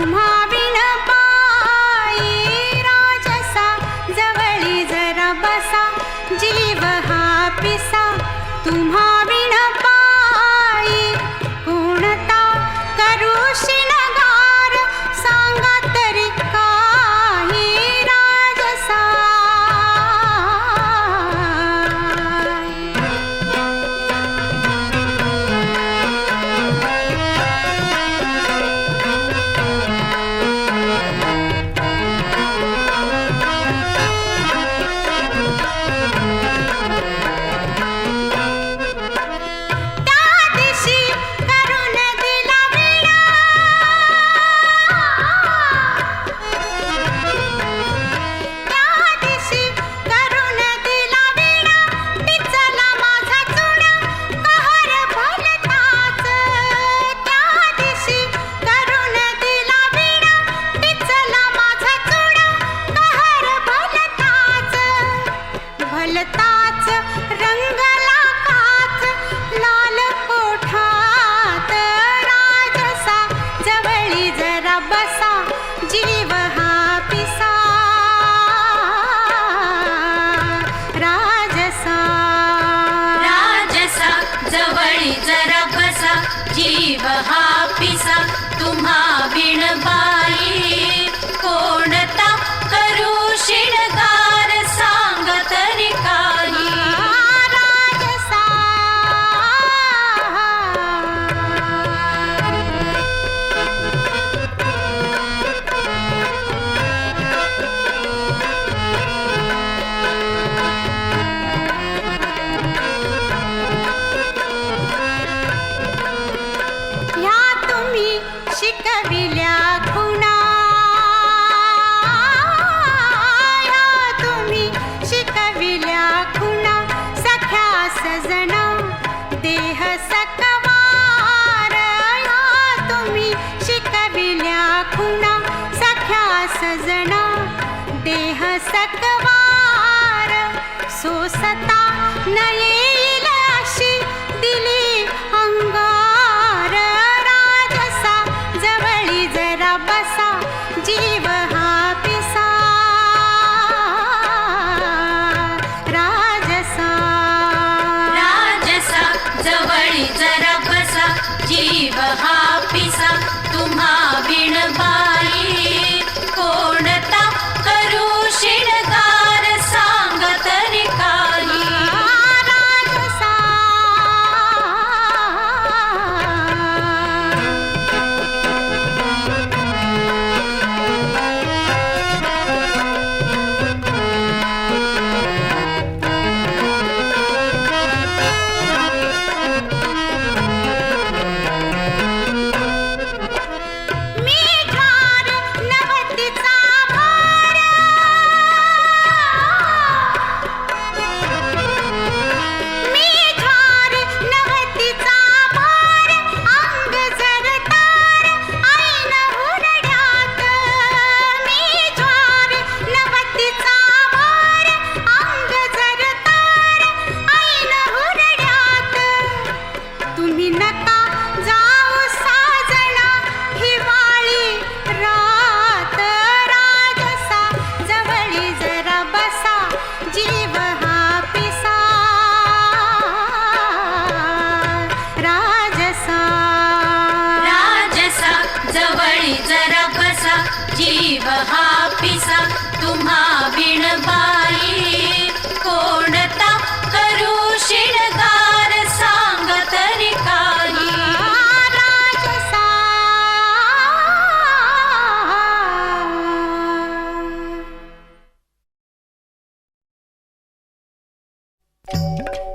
पिसा तुम्हा सता न येईल अशी दिली तुम्ही Música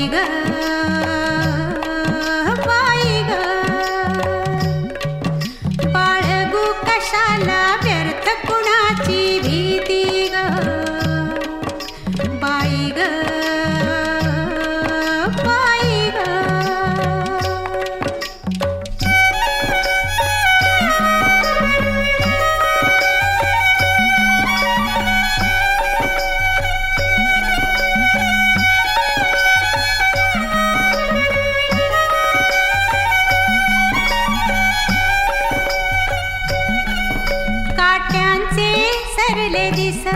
ಈಗ सरिसा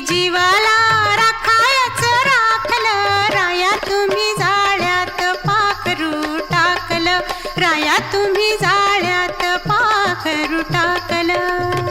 जीवाला राखायच राखल. राया तुम्ही जाळ्यात पाखरू टाकलं. राया तुम्ही जाळ्यात पाखरू टाकलं.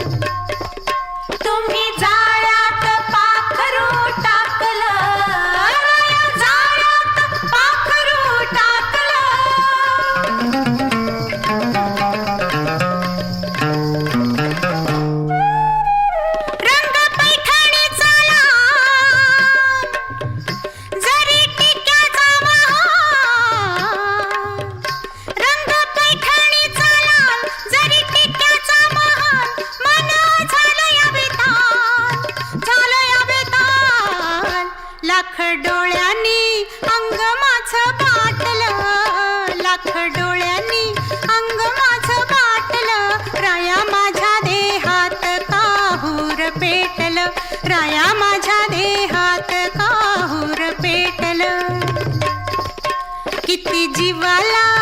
माझं डोळ्यांनी अंग माझं बाटल. राया माझ्या देहात काहूर पेटल. राया माझ्या देहात काहूर पेटल. किती जीवाला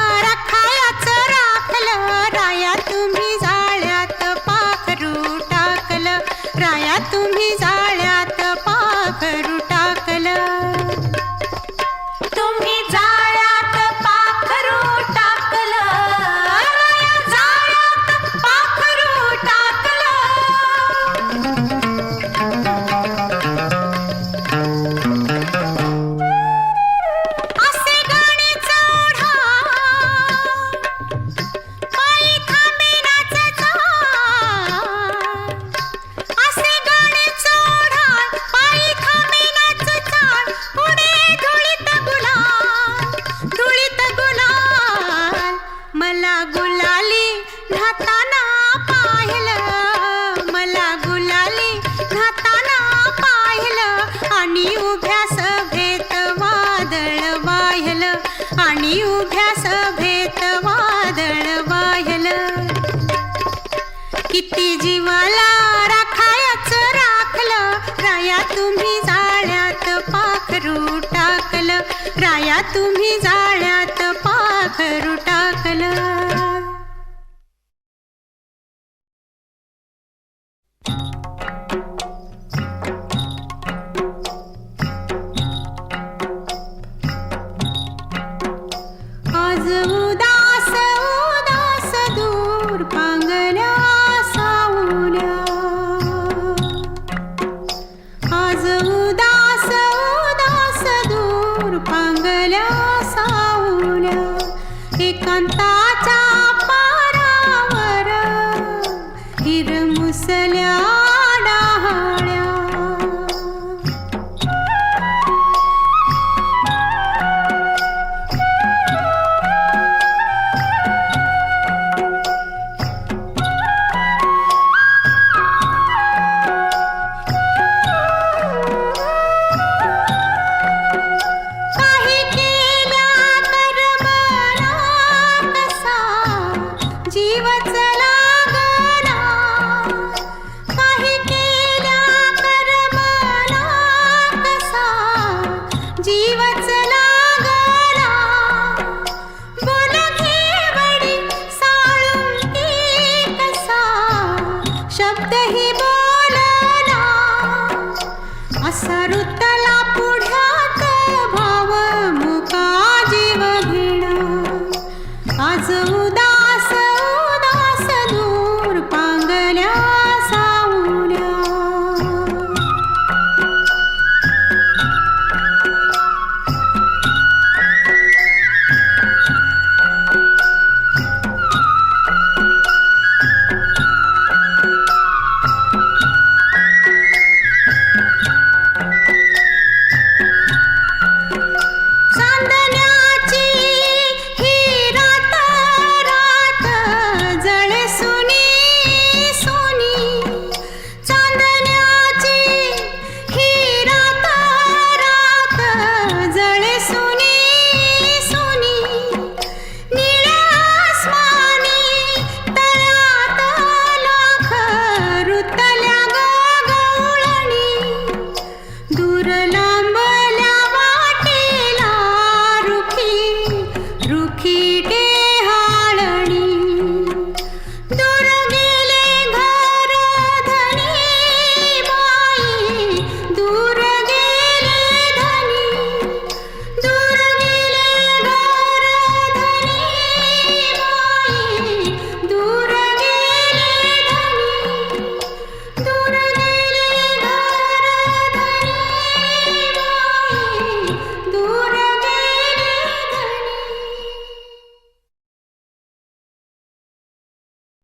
किती जीवाला राखायच राखलं. राया तुम्ही जाळ्यात पाखरू टाकलं. राया तुम्ही जाळ्यात पाखरू cantar.